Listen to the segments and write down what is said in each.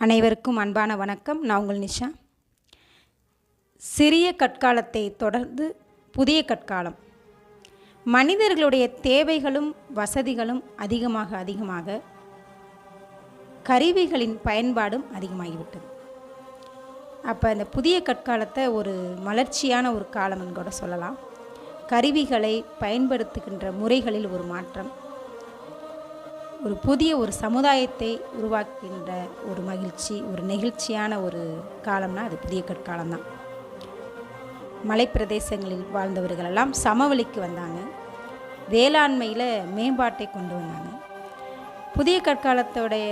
அனைவருக்கும் அன்பான வணக்கம். நான் உங்கள் நிஷா. சிறிய கற்காலத்தை தொடர்ந்து புதிய கற்காலம். மனிதர்களுடைய தேவைகளும் வசதிகளும் அதிகமாக அதிகமாக கருவிகளின் பயன்பாடும் அதிகமாகிவிட்டது. அப்போ இந்த புதிய கற்காலத்தை ஒரு மலர்ச்சியான ஒரு காலம்னு கூட சொல்லலாம். கருவிகளை பயன்படுத்துகின்ற முறைகளில் ஒரு மாற்றம். ஒரு புதிய ஒரு சமுதாயத்தை உருவாக்குகின்ற ஒரு மகிழ்ச்சி ஒரு நெகிழ்ச்சியான ஒரு காலம்னா அது புதிய கற்காலம் தான் மலைப்பிரதேசங்களில் வாழ்ந்தவர்களெல்லாம் சமவெளிக்கு வந்தாங்க. வேளாண்மையில் மேம்பாட்டை கொண்டு வந்தாங்க. புதிய கற்காலத்தோடைய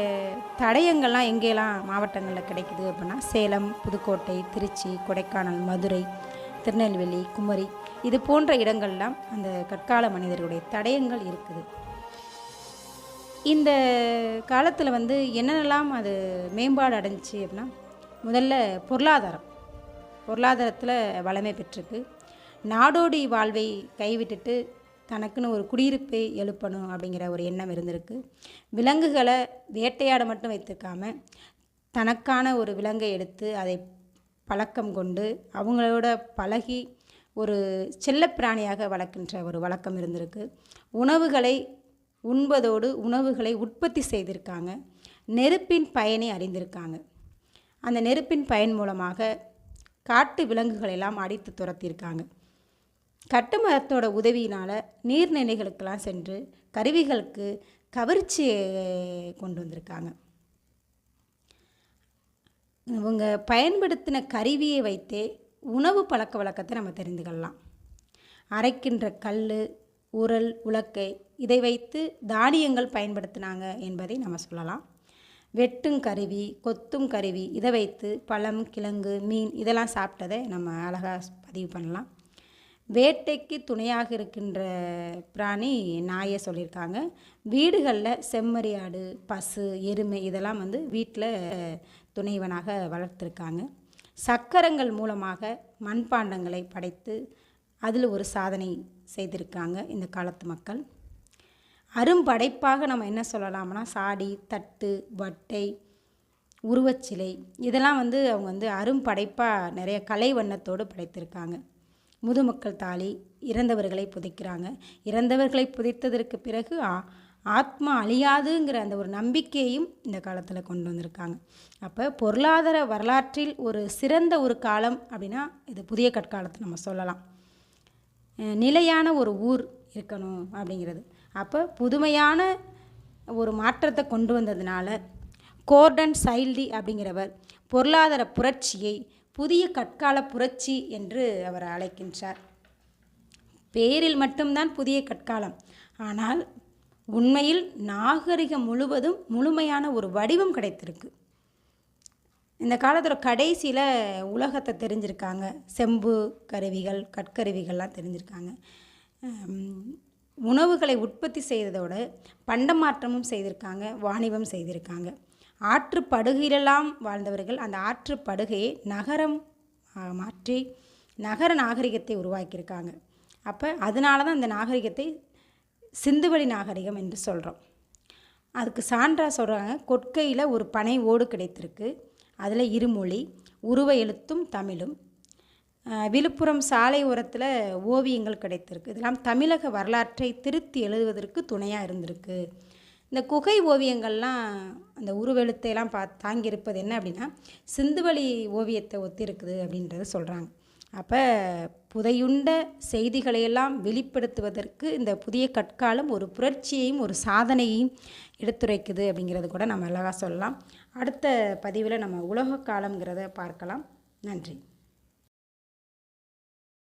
தடயங்கள்லாம் எங்கேலாம் மாவட்டங்களில் கிடைக்குது அப்படின்னா சேலம் புதுக்கோட்டை திருச்சி கொடைக்கானல் மதுரை திருநெல்வேலி குமரி இது போன்ற இடங்கள்லாம் அந்த கற்கால மனிதர்களுடைய தடயங்கள் இருக்குது. இந்த காலத்தில் வந்து என்னென்னலாம் அது மேம்பாடு அடைஞ்சிச்சு அப்படின்னா முதல்ல பொருளாதாரம். பொருளாதாரத்தில் வளமை பெற்றிருக்கு. நாடோடி வாழ்வை கைவிட்டுட்டு தனக்குன்னு ஒரு குடியிருப்பை எழுப்பணும் அப்படிங்கிற ஒரு எண்ணம் இருந்திருக்கு. விலங்குகளை வேட்டையாட மட்டும் வைத்திருக்காம தனக்கான ஒரு விலங்கை எடுத்து அதை பழக்கம் கொண்டு அவங்களோட பழகி ஒரு செல்லப்பிராணியாக வளர்க்கின்ற ஒரு வழக்கம் இருந்திருக்கு. உணவுகளை உண்பதோடு உணவுகளை உற்பத்தி செய்திருக்காங்க. நெருப்பின் பயனை அறிந்திருக்காங்க. அந்த நெருப்பின் பயன் மூலமாக காட்டு விலங்குகளெல்லாம் அடித்து துரத்தியிருக்காங்க கட்டுமரத்தோட உதவியினால் நீர்நிலைகளுக்கெல்லாம் சென்று கருவிகளுக்கு கவர்ச்சியை கொண்டு வந்திருக்காங்க. இவங்க பயன்படுத்தின கருவியை வைத்தே உணவு பழக்க வழக்கத்தை நம்ம தெரிந்து கொள்ளலாம். அரைக்கின்ற கல் உரல் உலக்கை இதை வைத்து தானியங்கள் பயன்படுத்தினாங்க என்பதை நம்ம சொல்லலாம். வெட்டும் கருவி கொத்தும் கருவி இதை வைத்து பழம் கிழங்கு மீன் இதெல்லாம் சாப்பிட்டதை நம்ம அழகாக பதிவு பண்ணலாம். வேட்டைக்கு துணையாக இருக்கின்ற பிராணி நாயை சொல்லியிருக்காங்க. வீடுகளில் செம்மறியாடு பசு எருமை இதெல்லாம் வந்து வீட்டில் துணைவனாக வளர்த்துருக்காங்க. சக்கரங்கள் மூலமாக மண்பாண்டங்களை படைத்து அதில் ஒரு சாதனை செய்திருக்காங்க இந்த காலத்து மக்கள். அரும்படைப்பாக நம்ம என்ன சொல்லலாம்னா சாடி தட்டு வட்டை உருவச்சிலை இதெல்லாம் வந்து அவங்க வந்து அரும்படைப்பாக நிறைய கலை வண்ணத்தோடு படைத்திருக்காங்க. முதுமக்கள் தாலி இறந்தவர்களை புதைக்கிறாங்க. இறந்தவர்களை புதைத்ததற்கு பிறகு ஆத்மா அழியாதுங்கிற அந்த ஒரு நம்பிக்கையையும் இந்த காலத்தில் கொண்டு வந்திருக்காங்க. அப்போ பொருளாதார வரலாற்றில் ஒரு சிறந்த ஒரு காலம் அப்படின்னா இது புதிய கற்காலத்தை நம்ம சொல்லலாம். நிலையான ஒரு ஊர் இருக்கணும் அப்படிங்கிறது. அப்போ புதுமையான ஒரு மாற்றத்தை கொண்டு வந்ததுனால கோர்டன் சைல்டி அப்படிங்கிறவர் பொருளாதார புரட்சியை புதிய கற்கால புரட்சி என்று அவர் அழைக்கின்றார். பேரில் மட்டும்தான் புதிய கற்காலம். ஆனால் உண்மையில் நாகரிகம் முழுவதும் முழுமையான ஒரு வடிவம் கிடைத்திருக்கு. இந்த காலத்தோட கடைசியில் உலகத்தை தெரிஞ்சிருக்காங்க. செம்பு கருவிகள் கற்கருவிகள்லாம் தெரிஞ்சிருக்காங்க. உணவுகளை உற்பத்தி செய்ததோடு பண்டமாற்றமும் செய்திருக்காங்க வாணிபம் செய்திருக்காங்க. ஆற்று படுகையிலெல்லாம் வாழ்ந்தவர்கள் அந்த ஆற்று படுகையை நகரம் மாற்றி நகர நாகரிகத்தை உருவாக்கியிருக்காங்க. அப்போ அதனால தான் அந்த நாகரிகத்தை சிந்துவெளி நாகரிகம் என்று சொல்கிறோம் அதுக்கு சான்றாக சொல்கிறாங்க கொட்கையில் ஒரு பனை ஓடு கிடைத்திருக்கு. அதில் இருமொழி உருவ எழுத்தும் தமிழும். விழுப்புரம் சாலை உரத்தில் ஓவியங்கள் கிடைத்திருக்கு. இதெல்லாம் தமிழக வரலாற்றை திருத்தி எழுதுவதற்கு துணையாக இருந்திருக்கு. இந்த குகை ஓவியங்கள்லாம் அந்த உருவெழுத்தையெல்லாம் பா தாங்கியிருப்பது என்ன அப்படின்னா சிந்துவெளி ஓவியத்தை ஒத்திருக்குது அப்படின்றத சொல்கிறாங்க அப்போ புதையுண்ட செய்திகளையெல்லாம் வெளிப்படுத்துவதற்கு இந்த புதிய கற்காலம் ஒரு புரட்சியையும் ஒரு சாதனையையும் எடுத்துரைக்குது அப்படிங்கிறது கூட நம்ம அழகாக சொல்லலாம். அடுத்த பதிவில் நம்ம உலக காலங்கிறத பார்க்கலாம். நன்றி.